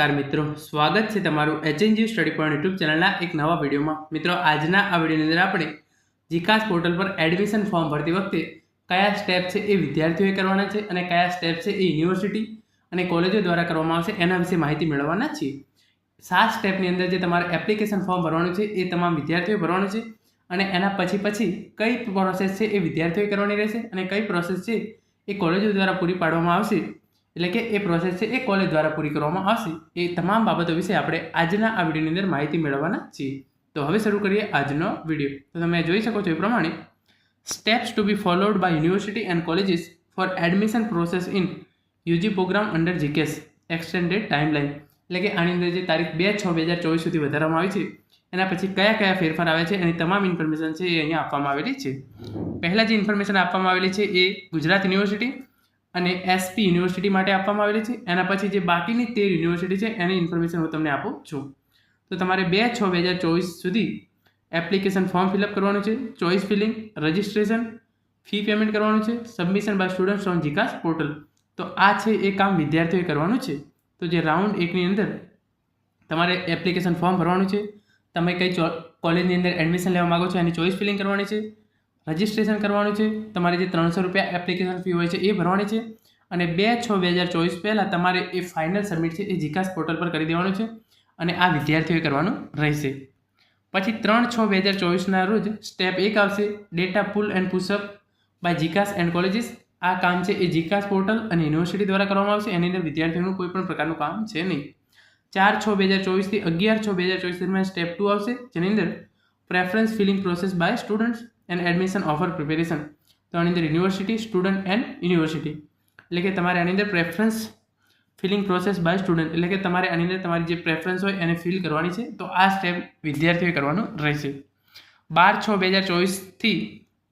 નમસ્કાર મિત્રો. સ્વાગત છે તમારું એચએનજી સ્ટડી પોઈન્ટ યુટ્યુબ ચેનલના એક નવા વિડીયોમાં. મિત્રો, આજના આ વિડીયોની અંદર આપણે જીકાસ પોર્ટલ પર એડમિશન ફોર્મ ભરતી વખતે કયા સ્ટેપ છે એ વિદ્યાર્થીઓએ કરવાના છે અને કયા સ્ટેપ છે એ યુનિવર્સિટી અને કોલેજો દ્વારા કરવામાં આવશે એના વિશે માહિતી મેળવવાના છીએ. સાત સ્ટેપની અંદર જે તમારે એપ્લિકેશન ફોર્મ ભરવાનું છે એ તમામ વિદ્યાર્થીઓએ ભરવાનું છે અને એના પછી પછી કઈ પ્રોસેસ છે એ વિદ્યાર્થીઓએ કરવાની રહેશે અને કઈ પ્રોસેસ છે એ કોલેજો દ્વારા પૂરી પાડવામાં આવશે એટલે કે એ પ્રોસેસ છે એ કોલેજ દ્વારા પૂરી કરવામાં આવશે. એ તમામ બાબતો વિશે આપણે આજના આ વિડીયોની અંદર માહિતી મેળવવાના છીએ. તો હવે શરૂ કરીએ આજનો વીડિયો. તો તમે જોઈ શકો છો એ પ્રમાણે steps to be followed by university and colleges for admission process in UG program under જીકેસ extended timeline એટલે કે આની અંદર જે તારીખ બે છ બે હજાર ચોવીસ સુધી વધારવામાં આવી છે. એના પછી કયા કયા ફેરફાર આવે છે એની તમામ ઇન્ફોર્મેશન છે એ અહીંયા આપવામાં આવેલી છે. પહેલાં જે ઇન્ફોર્મેશન આપવામાં આવેલી છે એ ગુજરાત યુનિવર્સિટી અને એસપી યુનિવર્સિટી માટે આપવામાં આવેલી છે. એના પછી જે બાકીની તેર યુનિવર્સિટી છે, એની ઇન્ફોર્મેશન હું તમને આપું છું. તો તમારે બે છ બે હજાર ચોવીસ સુધી એપ્લિકેશન ફોર્મ ફિલઅપ કરવાનું છે. Choice filling registration fee payment કરવાનું છે. સબમિશન બાય સ્ટુડન્ટ્સ ઓન જીકાસ પોર્ટલ તો આ છે એ કામ વિદ્યાર્થીઓએ કરવાનું છે. તો જે રાઉન્ડ એકની અંદર તમારે એપ્લિકેશન ફોર્મ ભરવાનું છે. તમે કઈ કોલેજની અંદર એડમિશન લેવા માગો છો, એની ચોઇસ ફિલિંગ કરવાની છે. રજિસ્ટ્રેશન કરવાનું છે, તમારે જે ત્રણસો રૂપિયા એપ્લિકેશન ફી હોય છે એ ભરવાની છે અને બે છ બે હજાર ચોવીસ પહેલાં તમારે એ ફાઇનલ સબમિટ છે એ જીકાસ પોર્ટલ પર કરી દેવાનું છે અને આ વિદ્યાર્થીઓએ કરવાનું રહેશે. પછી ત્રણ છ બે હજાર ચોવીસના રોજ સ્ટેપ એક આવશે data pull and push up by જીકાસ and colleges આ કામ છે એ જીકાસ પોર્ટલ અને યુનિવર્સિટી દ્વારા કરવામાં આવશે, એની અંદર વિદ્યાર્થીઓનું કોઈ પણ પ્રકારનું કામ છે નહીં. ચાર છ બે હજાર ચોવીસથી અગિયાર છ બે હજાર ચોવીસ દરમિયાન સ્ટેપ ટુ આવશે, જેની અંદર preference filling process by students and admission offer preparation તો આની અંદર યુનિવર્સિટી સ્ટુડન્ટ એન્ડ યુનિવર્સિટી એટલે કે તમારે આની અંદર preference filling process by student એટલે કે તમારે આની અંદર તમારી જે પ્રેફરન્સ હોય એને ફિલ કરવાની છે. તો આ સ્ટેપ વિદ્યાર્થીઓએ કરવાનું રહેશે. બાર છ બે હજાર ચોવીસથી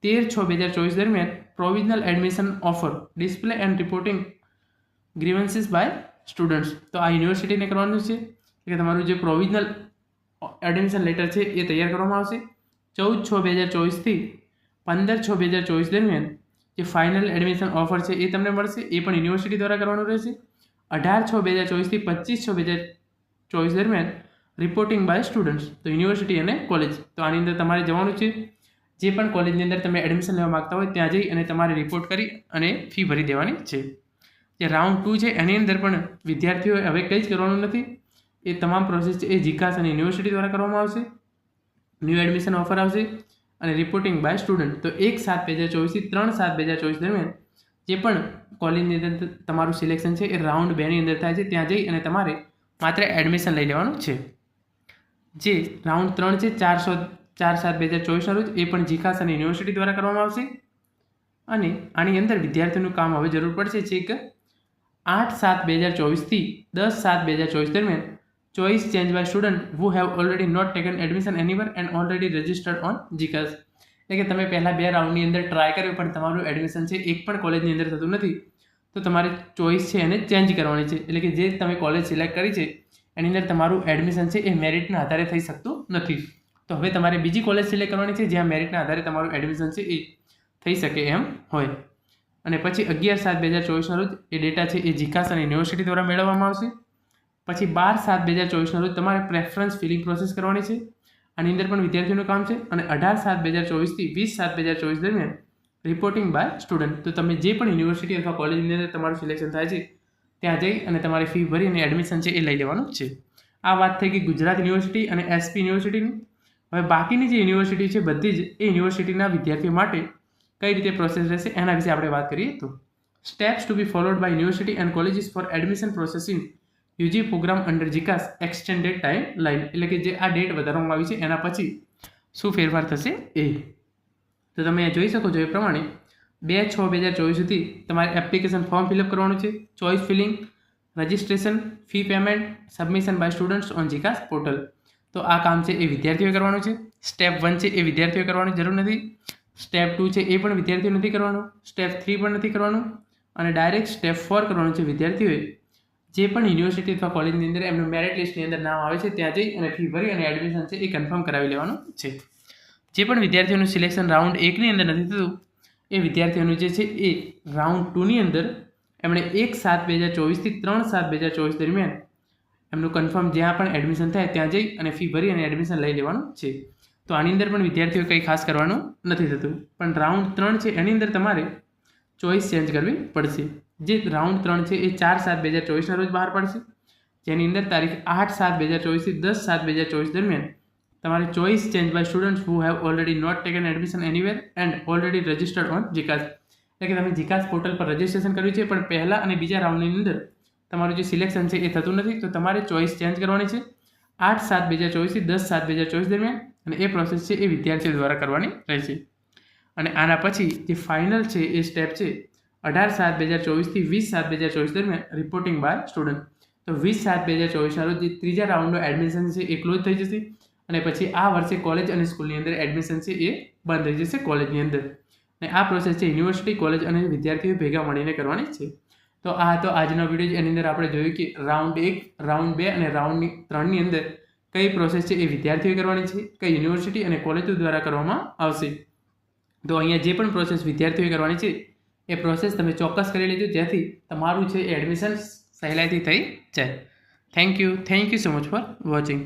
તેર છ બે હજાર ચોવીસ દરમિયાન provisional admission offer display and reporting grievances by students તો આ યુનિવર્સિટીને કરવાનું છે. કે તમારું જે પ્રોવિઝનલ એડમિશન લેટર છે એ તૈયાર કરવામાં આવશે. ચૌદ છ બે હજાર ચોવીસથી પંદર છ બે હજાર ચોવીસ દરમિયાન જે ફાઇનલ એડમિશન ઓફર છે એ તમને મળશે. એ પણ યુનિવર્સિટી દ્વારા કરવાનું રહેશે. અઢાર છ બે હજાર ચોવીસથી પચીસ છ બે હજાર ચોવીસ દરમિયાન રિપોર્ટિંગ બાય સ્ટુડન્ટ્સ તો યુનિવર્સિટી અને કોલેજ તો આની અંદર તમારે જવાનું છે. જે પણ કોલેજની અંદર તમે એડમિશન લેવા માગતા હોય ત્યાં જઈ અને તમારે રિપોર્ટ કરી અને ફી ભરી દેવાની છે. જે રાઉન્ડ ટુ છે, એની અંદર પણ વિદ્યાર્થીઓએ હવે કંઈ જ કરવાનું નથી. એ તમામ પ્રોસેસ છે એ જીકાસ અને યુનિવર્સિટી દ્વારા કરવામાં આવશે. ન્યૂ એડમિશન ઓફર આવશે અને રિપોર્ટિંગ બાય સ્ટુડન્ટ તો એક સાત બે હજાર ચોવીસથી ત્રણ સાત બે હજાર ચોવીસ દરમિયાન જે પણ કોલેજની અંદર તમારું સિલેક્શન છે એ રાઉન્ડ બેની અંદર થાય છે. ત્યાં જઈ અને તમારે માત્ર એડમિશન લઈ લેવાનું છે. જે રાઉન્ડ ત્રણ છે ચારસો, ચાર સાત બે હજાર ચોવીસના રોજ એ પણ જીકાસ અને યુનિવર્સિટી દ્વારા કરવામાં આવશે. અને આની અંદર વિદ્યાર્થીઓનું કામ હવે જરૂર પડશે. છે કે આઠ સાત બે હજાર ચોવીસથી દસ સાત બે હજાર ચોવીસ દરમિયાન choice change by student who have already not taken admission anywhere and already registered on GCAS એટલે કે તમે પહેલાં બે રાઉન્ડની અંદર ટ્રાય કર્યો, પણ તમારું એડમિશન છે એક પણ કોલેજની અંદર થતું નથી. તો તમારે ચોઇસ છે એને ચેન્જ કરવાની છે. એટલે કે જે તમે કોલેજ સિલેક્ટ કરી છે, એની અંદર તમારું એડમિશન છે એ મેરિટના આધારે થઈ શકતું નથી. તો હવે તમારે બીજી કોલેજ સિલેક્ટ કરવાની છે, જ્યાં મેરિટના આધારે તમારું એડમિશન છે એ થઈ શકે એમ હોય. અને પછી અગિયાર સાત બે હજાર ચોવીસના રોજ એ ડેટા છે એ જીકાસ અને યુનિવર્સિટી દ્વારા મેળવવામાં આવશે. પછી બાર સાત બે હજાર ચોવીસના રોજ તમારે પ્રેફરન્સ ફિલિંગ પ્રોસેસ કરવાની છે. આની અંદર પણ વિદ્યાર્થીઓનું કામ છે અને અઢાર સાત બે હજાર ચોવીસથી વીસ સાત બે હજાર ચોવીસ દરમિયાન રિપોર્ટિંગ બાય સ્ટુડન્ટ તો તમે જે પણ યુનિવર્સિટી અથવા કોલેજની અંદર તમારું સિલેક્શન થાય છે, ત્યાં જઈ અને તમારી ફી ભરી અને એડમિશન છે એ લઈ લેવાનું છે. આ વાત થઈ ગઈ ગુજરાત યુનિવર્સિટી અને એસપી યુનિવર્સિટીની હવે બાકીની જે યુનિવર્સિટી છે બધી જ એ યુનિવર્સિટીના વિદ્યાર્થીઓ માટે કઈ રીતે પ્રોસેસ રહેશે એના વિશે આપણે વાત કરીએ તો. Steps to be followed by university and colleges for admission processing UG program under જીકાસ extended time line, એટલે કે જે આ ડેટ વધારવામાં આવી છે, એના પછી શું ફેરફાર થશે? એ. તો તમે જોઈ શકો છો એ પ્રમાણે બે છ બે હજાર ચોવીસ સુધી તમારે એપ્લિકેશન ફોર્મ ફિલઅપ કરવાનું છે choice filling, registration, fee payment, submission by students on જીકાસ portal. તો આ કામ છે એ વિદ્યાર્થીઓએ કરવાનું છે. સ્ટેપ વન છે એ વિદ્યાર્થીઓએ કરવાની જરૂર નથી. સ્ટેપ ટુ છે એ પણ વિદ્યાર્થીઓ નથી કરવાનું. સ્ટેપ થ્રી પણ નથી કરવાનું. અને ડાયરેક્ટ સ્ટેપ ફોર કરવાનું છે વિદ્યાર્થીઓએ. જે પણ યુનિવર્સિટી અથવા કોલેજની અંદર એમનું મેરિટ લિસ્ટની અંદર નામ આવે છે, ત્યાં જઈ અને ફી ભરી અને એડમિશન છે એ કન્ફર્મ કરાવી લેવાનું છે. જે પણ વિદ્યાર્થીઓનું સિલેક્શન રાઉન્ડ એકની અંદર નથી થતું, એ વિદ્યાર્થીઓનું જે છે એ રાઉન્ડ ટુની અંદર એમણે એક સાત બે હજાર ચોવીસથી ત્રણ સાત બે હજાર ચોવીસ દરમિયાન એમનું કન્ફર્મ જ્યાં પણ એડમિશન થાય ત્યાં જઈ અને ફી ભરી અને એડમિશન લઈ લેવાનું છે. તો આની અંદર પણ વિદ્યાર્થીઓ કંઈ ખાસ કરવાનું નથી થતું. પણ રાઉન્ડ ત્રણ છે એની અંદર તમારે ચોઈસ ચેન્જ કરવી પડશે. જે રાઉન્ડ ત્રણ છે, એ ચાર સાત બે હજાર ચોવીસના રોજ બહાર પડશે. જેની અંદર તારીખ આઠ સાત બે હજાર ચોવીસથી દસ સાત બે હજાર ચોવીસ દરમિયાન તમારે choice change by students who have already not taken admission anywhere and already registered on જીકાસ એટલે કે તમે જીકાસ પોર્ટલ પર રજિસ્ટ્રેશન કર્યું છે, પણ પહેલા અને બીજા રાઉન્ડની અંદર તમારું જે સિલેક્શન છે, એ થતું નથી. તો તમારે ચોઈસ ચેન્જ કરવાની છે આઠ સાત બે હજાર ચોવીસથી દસ સાત બે હજાર ચોવીસ દરમિયાન અને એ પ્રોસેસ છે એ વિદ્યાર્થીઓ દ્વારા કરવાની રહેશે. અને આના પછી જે ફાઇનલ છે, એ સ્ટેપ છે અઢાર સાત બે હજાર ચોવીસથી વીસ સાત બે હજાર ચોવીસ દરમિયાન રિપોર્ટિંગ બાય સ્ટુડન્ટ તો વીસ સાત બે હજાર ચોવીસના રોજ ત્રીજા રાઉન્ડનું એડમિશન છે એ ક્લોઝ થઈ જશે અને પછી આ વર્ષે કોલેજ અને સ્કૂલની અંદર એડમિશન છે એ બંધ થઈ જશે કોલેજની અંદર. અને આ પ્રોસેસ છે યુનિવર્સિટી કોલેજ અને વિદ્યાર્થીઓ ભેગા મળીને કરવાની છે. તો આ હતો આજનો વીડિયો એની અંદર આપણે જોયું કે રાઉન્ડ એક રાઉન્ડ બે અને રાઉન્ડની ત્રણની અંદર કઈ પ્રોસેસ છે એ વિદ્યાર્થીઓએ કરવાની છે, કઈ યુનિવર્સિટી અને કોલેજો દ્વારા કરવામાં આવશે. તો અહીંયા જે પણ પ્રોસેસ વિદ્યાર્થીઓએ કરવાની છે એ પ્રોસેસ તમે ચોક્કસ કરી લેજો, જેથી તમારું છે એડમિશન સહેલાઈથી થઈ જાય. Thank you thank you so much for watching